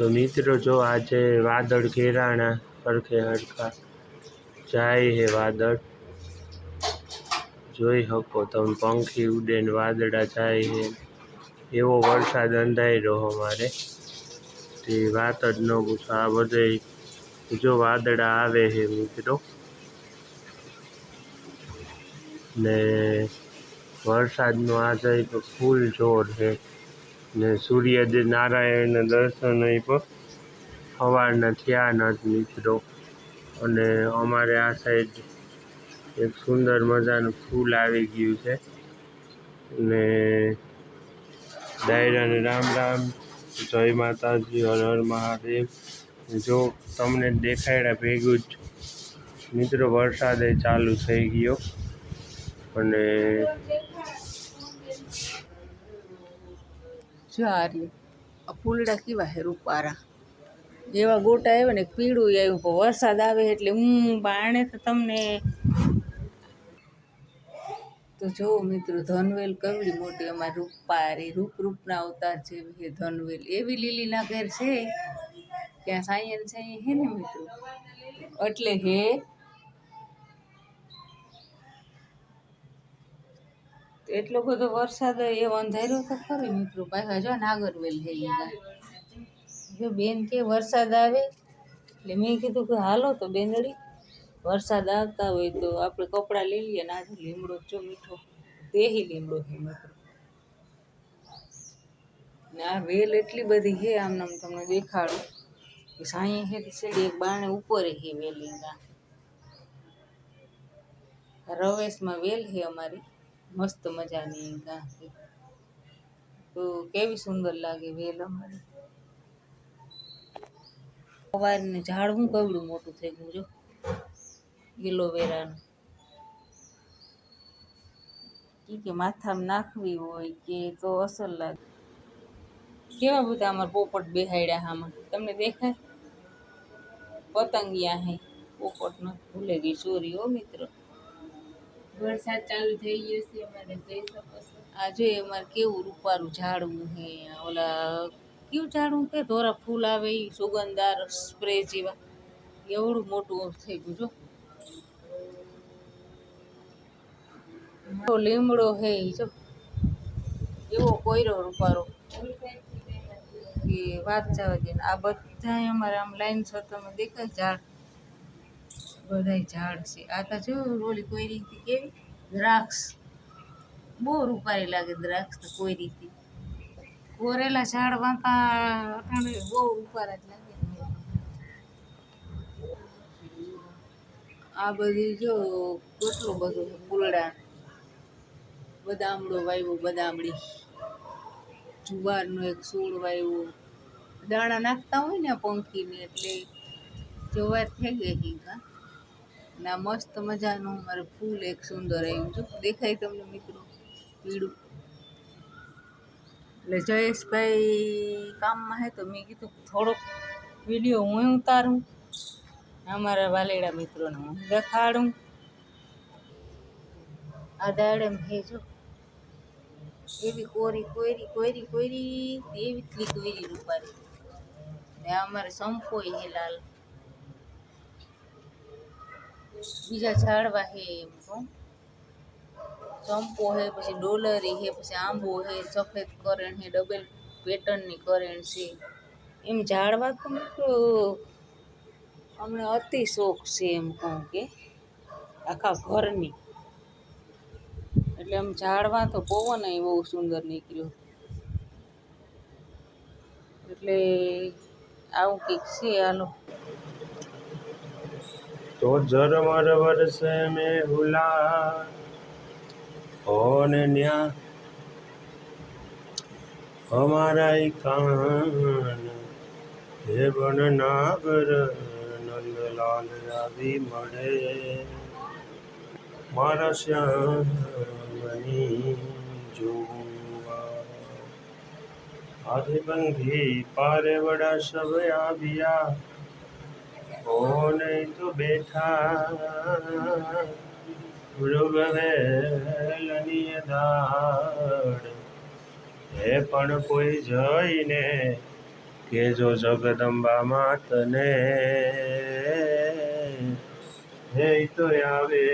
તો મિત્રો, જો આજે વાદળ ઘેરાણા સરખે હરખા જાય હે વાદળ. જોઈ શકો તમે પંખી ઉડે ને વાદળા જાય હે. એવો વરસાદ અંધાઈ રહ્યો અમારે તે વાત જ ન પૂછો. આ બધે જો વાદળા આવે છે મિત્રો. ને વરસાદનો આ જાય તો ફૂલ જોર છે ને સૂર્યદેવ નારાયણના દર્શન એ પણ સવારના થયા નથી મિત્રો અને અમારે આ સાઈડ એક સુંદર મજાનું ફૂલ આવી ગયું છે. ને ડાયરાને રામ રામ, જય માતાજી, હર હર મહાદેવ. જો તમને દેખાડ્યા ભેગું જ મિત્રો વરસાદે ચાલુ થઈ ગયો. અને જો આ રહ્યું આ ફૂલડા કેવા હે રૂપારા. જેવા ગોટા આવ્યા ને પીળું આવ્યું, પણ વરસાદ આવે એટલે હું બાણે તો તમને તો જો મિત્રો, ધનવેલ કવડી મોટી, અમારી રૂપારી રૂપ રૂપના અવતાર જેવી છે ધનવેલ. એવી લીલીના ઘેર છે ત્યાં સાયન છે હે ને મિત્રો? એટલે હે એટલો બધો વરસાદ એવો અંધાર્યો તો ખરી મિત્રો. પાછા જો નાગરવેલ છે ગયા. જો બેન કે વરસાદ આવે, એટલે મેં કીધું કે હાલો તો બેનડી, વરસાદ આવતા હોય તો આપણે કપડાં લઈ લઈએ ને લીમડો જો મીઠો. દેહી લીમડો છે મિત્રો. ને આ વેલ એટલી બધી છે, આમ આમ તમને દેખાડું. કે સાંઈ તે છેડી એક બાણે ઉપર છે વેલિંગા રવેશમાં વેલ છે અમારી. મસ્ત મજાની ગાંઠી તો કેવી સુંદર લાગે વેલ અમારી. સવારને ઝાડવું કવડું મોટું થઈ ગયું જો. એલોવેરાનું કે માથામાં નાખવી હોય કે તો અસર લાગે. કેવા બધા અમારા પોપટ બેહાડ્યા આમાં. તમને દેખાય? પતંગિયા હે. પોપટ ભૂલે ગઈ ચોરી હો મિત્ર. વરસાદ ચાલુ થઈ ગયો છે, અમારે જઈ શકો છો. અમારે કેવું રૂપારું ઝાડવું હે ઓલા કેવું ઝાડવું કે ધોરા ફૂલ આવે એ સુગંધદાર સ્પ્રે જેવા. એવડું મોટું થઈ ગયું જો. લીમડો હે જો. એવો કોયરો રૂપારો. કે વાત જવા દે આ બધા અમારે આમ લાઈન છો તમે દેખાય ઝાડ. બધાય ઝાડ છે. આ તો જો ઓલી કોઈ રીતે કેવી? દ્રાક્ષ. બહુ રૂપારી લાગે દ્રાક્ષ તો કોઈ રીતે. કોરેલા ઝાડ વાંકા અટાણે બહુ રૂપારા જ લાગે. આ બધી જો કેટલું બધું ફૂલડા. બદામડો વાવ્યો બદામડી. જુવારનો એક સૂળ વાવ્યો દાણા નાખતા હોય ને પંખીને એટલે જોવાર થઈ ગઈ હિંગા ના, મસ્ત મજાનું મારે ફૂલ એક સુંદર આવ્યું જો. દેખાય તમને મિત્રો? પીળું. એટલે જયેશભાઈ કામમાં હે તો મેં કીધું થોડોક વીડિયો હું ઉતારું. અમારા વાલેડા મિત્રોને હું દેખાડું. આ દાડેમ હે જો. એવી કોરી કોયરી કોયરી કોયરી એવી કોયરી રૂપારી ને અમારે સંપોય હે લાલ. બીજા ઝાડવા હે એમ કહું ચંપો હે, પછી ડોલરી હે, પછી આંબો હે, સફેદ કરણ હે, ડબલ પેટર્નની કરણ છે. એમ ઝાડવા તો અમને અતિ શોખ છે એમ કહું કે આખા ઘરની. એટલે આમ ઝાડવા તો પવન બહુ સુંદર નીકળ્યો. એટલે આવું કંઈક છે, હાલો. તો ઝરમર વરસે મેં હુલા ઓને ન્યા અમારા ઈ કાન હે બન નાગર નંદલાલ આવી મળે મારા શ્યામની જોવા આધિબંધી પારે વડા સબ આવ્યા કોને તો બેઠા? મૃગવેલની દાડ હે પણ કોઈ જઈને કે જો જગદંબા માતને હે તો આવે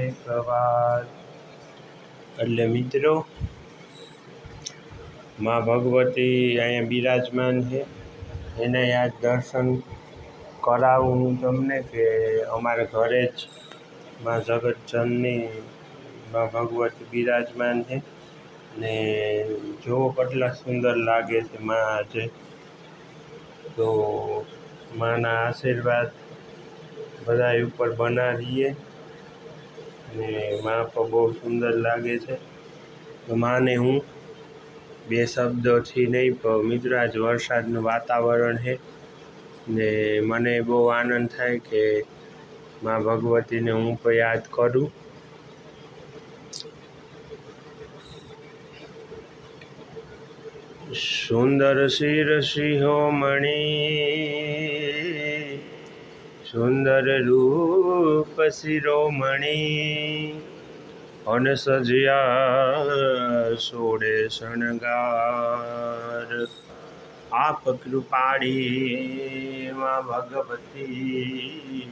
એક વાર એટલે મિત્રો, માં ભગવતી અહીંયા બિરાજમાન છે. એને યાદ દર્શન કરાવું હું તમને કે અમારા ઘરે જ મા જગતજનની મા ભગવતી બિરાજમાન છે. ને જુઓ કેટલા સુંદર લાગે છે મા આજે. તો માના આશીર્વાદ બધા ઉપર બનાવીએ. ને મા પણ બહુ સુંદર લાગે છે. તો માને હું બે શબ્દોથી નહીં પણ મિત્રો વરસાદનું વાતાવરણ છે. ને મને બહુ આનંદ થાય કે મા ભગવતીને હું પણ યાદ કરું. સુંદર શિર મણી સુંદર રૂપ શિરોમણી અન સજ્યા સોડે શણગાર. આપ કૃપાળી માં ભગવતી.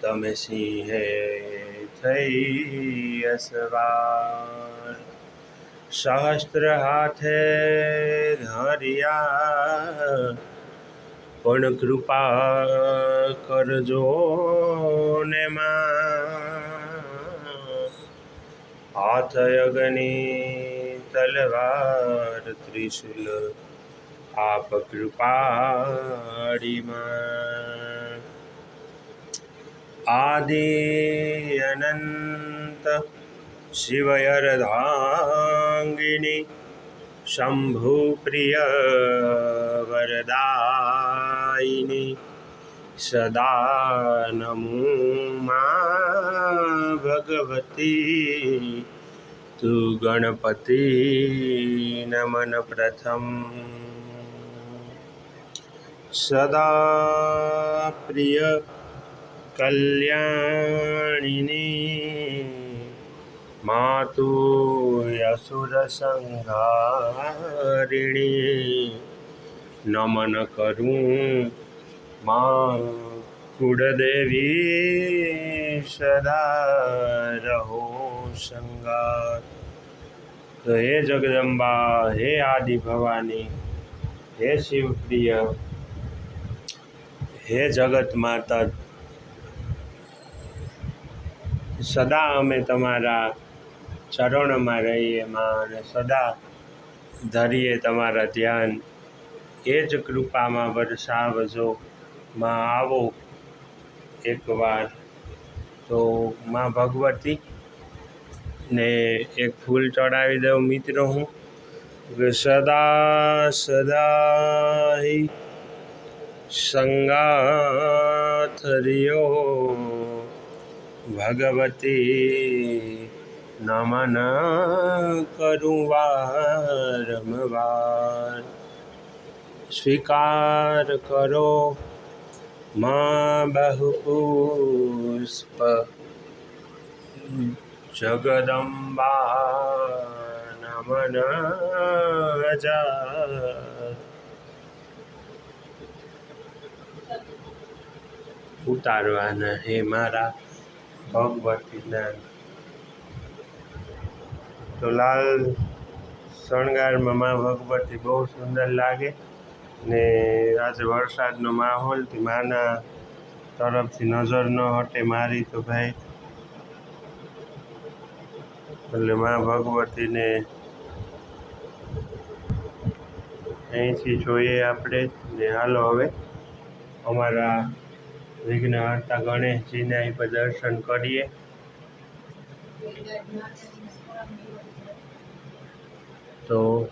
તમે સિંહે થઈ અસવાર. સહસ્ત્ર હાથે ધર્યા. પણ કૃપા કરજો ને માં. હાથ અગ્નિ તલવાર ત્રિશુલ આપ કૃપાડીમાં આદિ અનંત શિવયરધાંગિની શંભુપ્રિય વરદાયિની સદા નમુમાં ભગવતી તું ગણપતિ નમન પ્રથમ સદા પ્રિય કલ્યાણિની માતુ અસુર नमन કરું મા કુળદેવી સદા રહો સંગાર તો હે જગદંબા હે આદિ ભવાની હે શિવપ્રિય હે જગત માતા, સદા અમે તમારા ચરણમાં રહીએ માં, અને સદા ધરીએ તમારા ધ્યાન. એ જ કૃપામાં વરસાવજો, માં આવો એકવાર. તો માં ભગવતી ને એક ફૂલ ચડાવી દઉં મિત્રો હું. સદા સદા સંગાથ રહ્યો ભગવતી નમન કરું વારંવાર સ્વીકાર કરો મા બહુ પુષ્પ જગદંબા નમન હજાર ઉતારવાના હે મારા ભગવતીના તો લાલ શણગારમાં મા ભગવતી બહુ સુંદર લાગે ને આજે વરસાદનો માહોલથી માના તરફથી નજર ન હટે મારી તો ભાઈ. એટલે મા ભગવતીને અહીંથી જોઈએ આપણે ને હાલો હવે અમારા વિઘ્નહર્તા ગણેશજીને અહીં દર્શન કરીએ. તો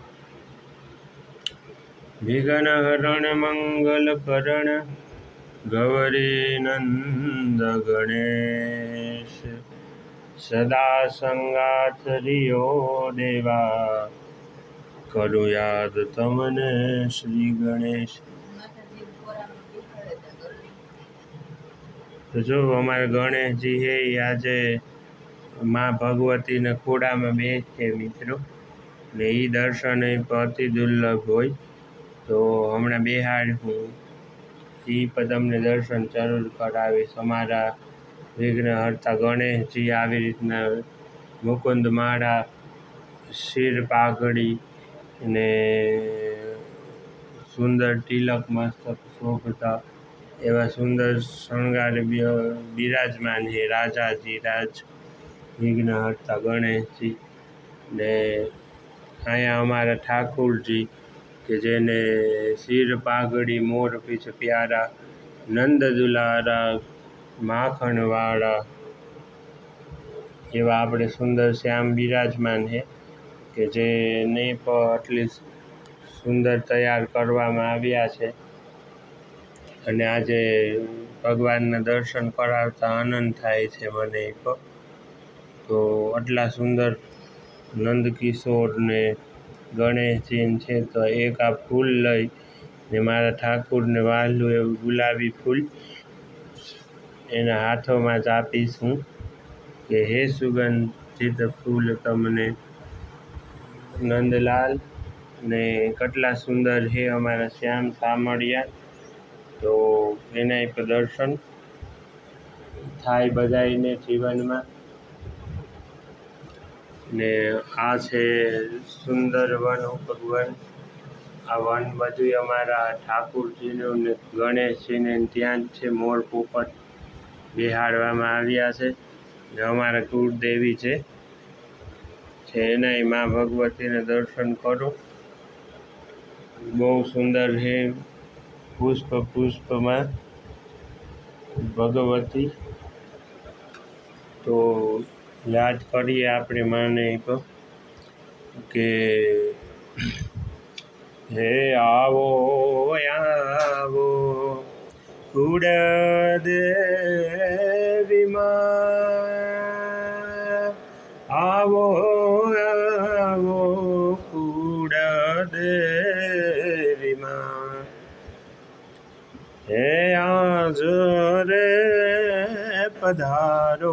વિઘ્ન હરણ મંગલ કરણ, ગૌરી નંદ ગણેશ. સદા સંગાથ રિયો દેવા. કરું યાદ તમને શ્રી ગણેશ. તો જો અમારે ગણેશજી છે એ આજે મા ભગવતીના ખોડામાં બે છે મિત્રો. ને એ દર્શન એ અતિ દુર્લભ હોય. તો હમણાં બેહાડ હું. એ પણ તમને દર્શન જરૂર કરાવીશ. અમારા વિઘ્નહર્તા ગણેશજી આવી રીતના મુકુંદ માળા, શિર પાઘડી ને સુંદર તિલક મસ્તક શોભતા એવા સુંદર શણગાર બિરાજમાન છે. રાજાજી, રાજ, વિઘ્નહર્તા, ગણેશજી ને અહીંયા અમારા ઠાકુરજી કે જેને શિર, પાઘડી, મોર પીછ પ્યારા નંદ દુલારા માખણવાળા એવા આપણે સુંદર શ્યામ બિરાજમાન છે કે જેને પણ આટલી સુંદર તૈયાર કરવામાં આવ્યા છે. અને આજે ભગવાનના દર્શન કરાવતા આનંદ થાય છે મને એક. તો આટલા સુંદર નંદકિશોર ને ગણેશજીન છે તો એક આ ફૂલ લઈ ને મારા ઠાકુરને વહાલું એવું ગુલાબી ફૂલ એના હાથોમાં જ આપીશ હું કે હે સુગંધિત ફૂલ તમને નંદલાલ ને કેટલા સુંદર છે અમારા શ્યામ સામળિયા. તો એના પ્રદર્શન થાય બધાને જીવનમાં. ને આ છે સુંદર વન ભગવાન આ વન બધું અમારા ઠાકુરજીનું ને ગણેશજીને ત્યાં જ છે મોર પોપટ બિહાડવામાં આવ્યા છે. ને અમારા કુળદેવી છે. એનાય મા ભગવતીને દર્શન કરો. બહુ સુંદર છે. પુષ્પ પુષ્પમાં ભગવતી તો યાદ કરીએ આપણે માને તો કે હે આવો આવો કુળ દેવીમાં આવો આવો કુળ હે આજ રે પધારો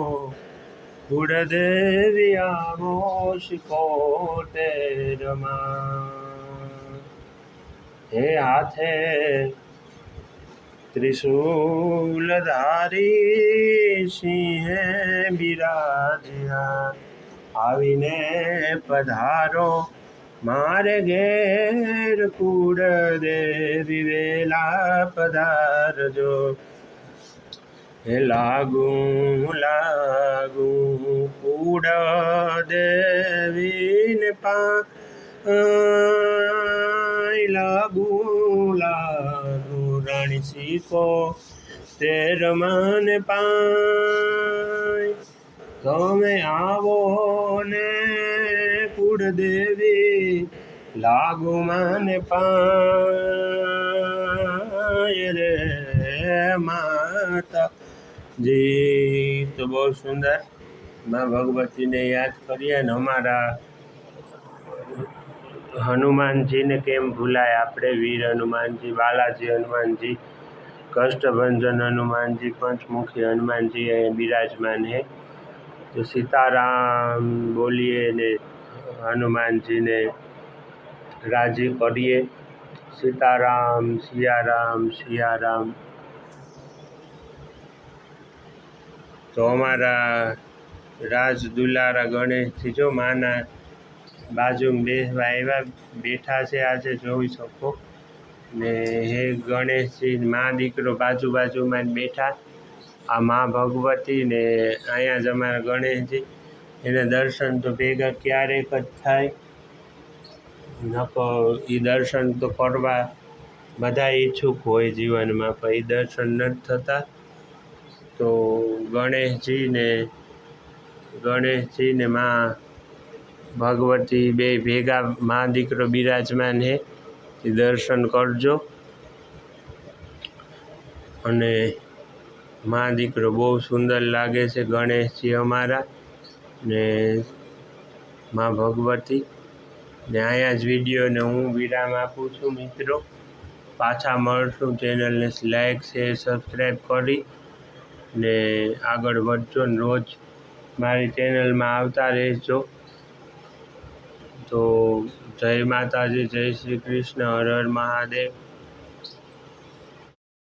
કુળદેવી આવો શિકોતેરમાં હે હાથે ત્રિશૂલધારી સિંહે બિરાજ્યા આવીને પધારો. મારે ઘેર કુડ દેવી વેલા પધારજો. હે લાગુ લાગુ કુડ દેવીને પા લાગુ લાગુ રાણી શીખો તેર મન પાય. તમે આવો ને કુળદેવી લાગુ મને પાય રે માતા. જી તો બહુ સુંદર. માં ભગવતીને યાદ કરીએ ને અમારા હનુમાનજીને કેમ ભૂલાય? આપણે વીર હનુમાનજી, બાલાજી હનુમાનજી, કષ્ટભંજન હનુમાનજી, પંચમુખી હનુમાનજી અહીં બિરાજમાન હે તો સીતારામ બોલીએ ને હનુમાનજીને રાજી કરીએ સીતારામ, સિયારામ સિયારામ. તો અમારા રાજ દુલારા ગણેશજી જો માના બાજુમાં બેસવા એવા બેઠા છે આજે જોઈ શકો. ને હે ગણેશજી, મા દીકરો બાજુ બાજુમાં બેઠા. આ મા ભગવતી ને અહીંયા જ અમારા ગણેશજી. એને દર્શન તો ભેગા ક્યારેક જ થાય. નકો એ દર્શન તો કરવા બધા ઈચ્છુક હોય જીવનમાં, પણ એ દર્શન નથી થતા. તો ગણેશજીને ગણેશજીને મા ભગવતી બે ભેગા, મા દીકરો બિરાજમાન હે, એ દર્શન કરજો. અને મા દીકરો બહુ સુંદર લાગે છે ગણેશજી અમારા ને મા ભગવતી. ને અહીંયા જ વિડીયોને હું વિરામ આપું છું મિત્રો. પાછા મળશું ચેનલને લાઈક શેર સબસ્ક્રાઈબ કરી ને આગળ વધજો ને રોજ મારી ચેનલમાં આવતા રહેજો. તો જય માતાજી, જય શ્રી કૃષ્ણ, હર હર મહાદેવ.